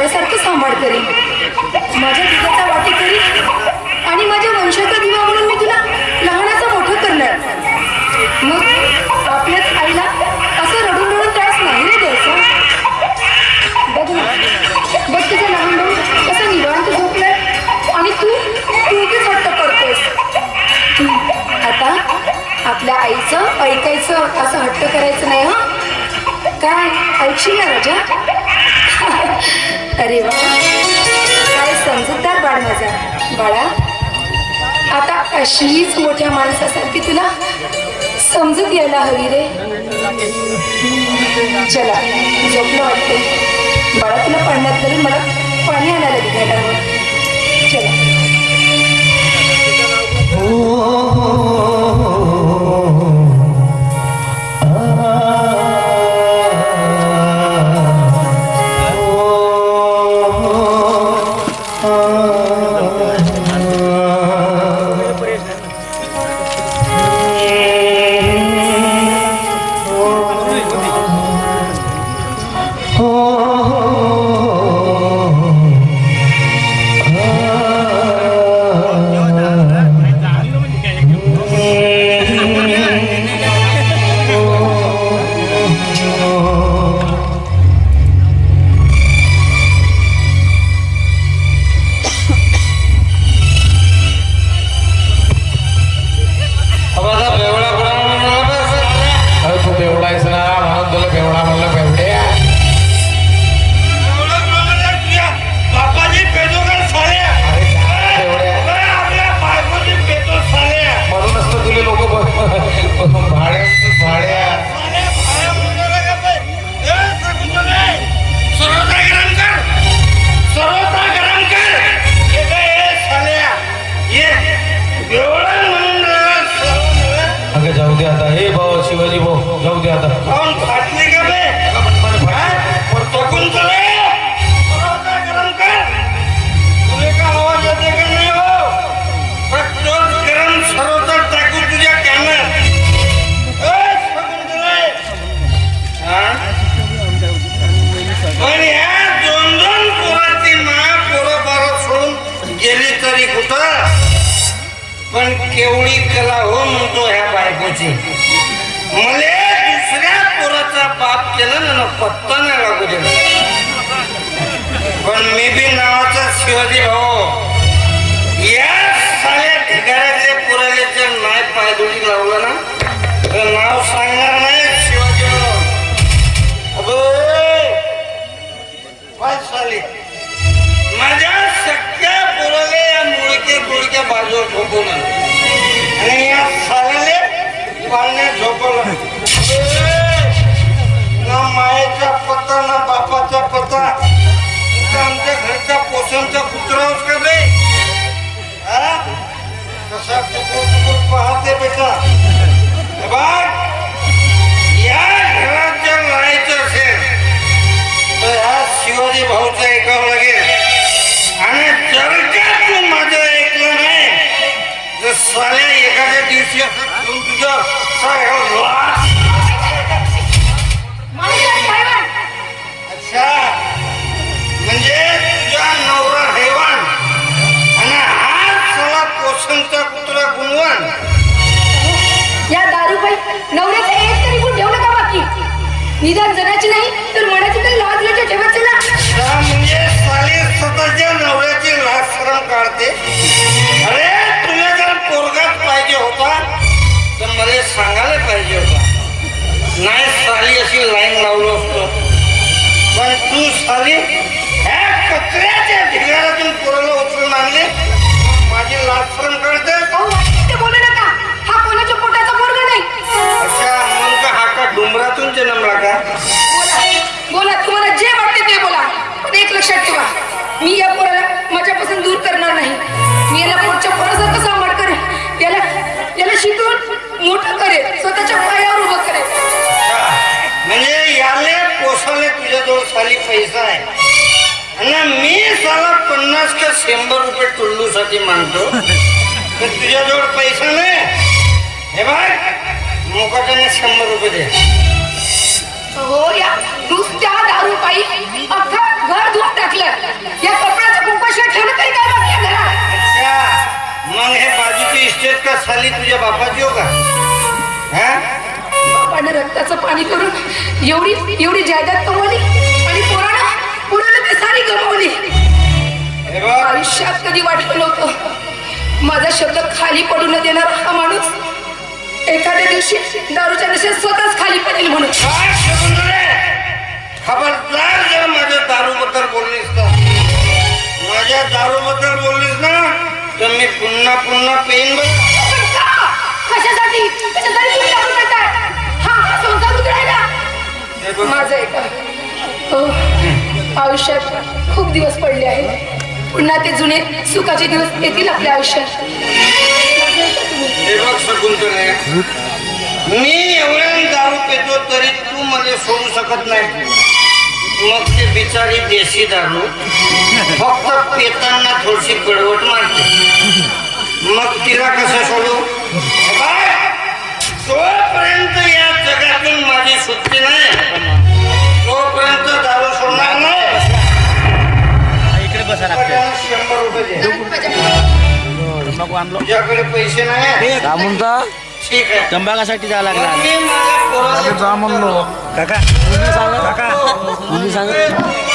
पोटच्या सांभाळ करीन. माझ्या दुधाचा वाटी करीन. आणि माझ्या वंशाचा दिवा म्हणून मी तुला लहानाचं मोठं करणार. मग आपल्याच आईला असं रडून रडून त्रास नाही रे द्यायचा? बघ बघ तुझं लहान भाऊ कसं निवांत झोपलाय. आणि तू तू उगीच हट्ट करतोस आता आपल्या आईचं ऐकायचं असं हट्ट करायचं नाही हं? काय? ऐकशील ना राजा? अरे वा. काय समजूतदार बाळ माझा. बाळा आता अशीच मोठ्या माणसासारखी तुला समजूत यायला हवी रे. चला झोपलं वाटते बाळा तुला पाण्यात तरी मला पाणी आणायला निघायला हवं. चला. केला हो म्हणतो ह्या बायकोची. मले दुसऱ्या पोराचा बाप केला ना ना पत्ता नाही लागू दिला. पण मी बी नावाचा शिवाजी भाऊ. या साऱ्या ढिगाऱ्यातल्या पुराले जर नाही पायदुडी लावलं ना तर नाव सांगणार नाही शिवाजी भाऊ. अबे, साली. माझ्या सगळ्या पोराले या मुळके गुळक्या बाजूवर ठोकून आणि या साल्याले पाळण्यात झोपवलं ना मायेचा पत्ता ना बापाचा पत्ता आमच्या घरच्या पोषणचा कुत्राच का बे कसा टुकूर टुकूर पाहते बेटा हे या घरात जर राहायचं असेल तर ह्या शिवाजी भाऊचा ऐकावं लागेल आणि जर का तू माझं ऐकलं नाही तर साल्या एखाद्या दिवशी तुझं अच्छा म्हणजे तुझा नवरा हैवान आणि हा पोषणचा कुत्रा गुणवान या दारूबाई नवऱ्याचं एक तरी गुण ठेवलं का बाकी? निदान जनाची नाही तर मनाची तरी लाज लज्जा ठेवायची ना. म्हणजे साली स्वतःच्या नवऱ्याची लाज शरम काढते. अरे पाहिजे होता तर मला सांगायला पाहिजे होता. नाही साली अशी लाईन लावलो असतो. पण तू साली ह्या कचऱ्याच्या ढिगाऱ्यातून पोराला उचलून आणले. माझी लाज शरम काढते अहो, ते बोलू नका. हा कोणाच्या पोटाचा पोरगा नाही. अच्छा मग का हा का डोंगरातून जन्मला का? पैसा आहे. आणि मी साला पन्नास का शंभर रुपये टुल्लूसाठी मानतो. तर तुझ्याजवळ पैसा नाही. हे बघ मुकाट्याने शंभर रुपये दे. हो या दारू पायी अख्खं घर धुवून टाकलं. या कपड्याचं कुंपाशिवाय ठेवलं तरी काय बाकी आहे घरात? अच्छा मग हे बाजूची इस्टेट का साली तुझ्या बापाची हो का? हा? बापाने रक्ताचं पाणी करून एवढी एवढी जायदाद कमवली. आयुष्यात कधी वाटलं नव्हतं. माझा शब्द खाली पडू न देणारा हा माणूस एखाद्या दिवशी दारूच्या नशेत स्वतःच खाली पडेल म्हणून? खबरदार जर माझ्या दारू बद्दल बोललीस तर. माझ्या दारू बद्दल बोललीस ना तर मी पुन्हा पुन्हा पेन बघ? कशासाठी. माझं ऐका. आयुष्यात खूप दिवस पडले आहेत. पुन्हा ते जुने सुखाचे दिवस येतील आपल्या आयुष्यात. तुम्ही. मी एवढ्या दारू पितो तरी तू मला सोडू शकत नाही. मग ते बिचारी देशी दारू फक्त पेताना थोडीशी गडबड मारते. मग तिला कसं सोडू? नको आणलो. तुझ्याकडे पैसे नाही. रामूनचा? ठीक आहे. तंबाखासाठी जावं लागला. जा म्हणलो. काका तुम्ही सांगा. काका तुम्ही सांगा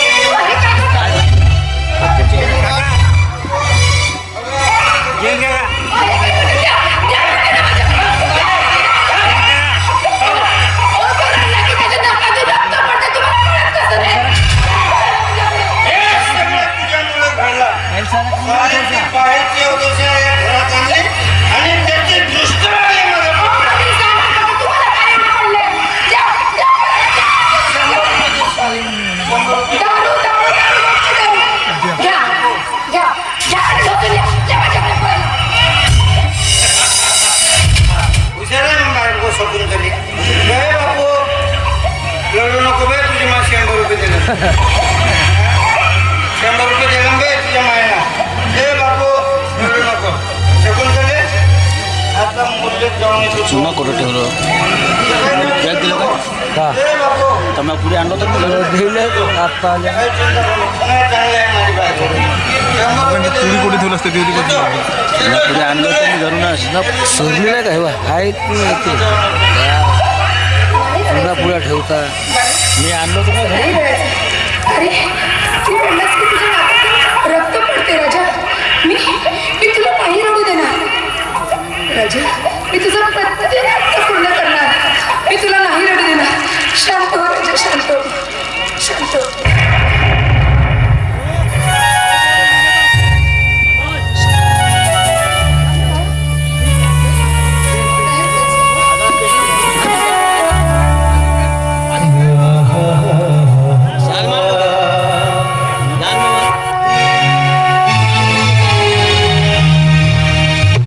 शंभर रुपये दिले बे तुझ्या मायला हे. बापू नको शकून चले आता मुद्देत जाऊन येतो चुना कुठं ठेवलं दिलं का बापू तंबाखू पुढे आणलो तर दिलं आता आले आहे दिले. कुठे ठेवलं? असतं पुढे आणलं तर मी घरूनच सोडली नाही का हे बा? आहेत की नाही ते? पुन्हा पुढे ठेवता. मी आणलो तर नाही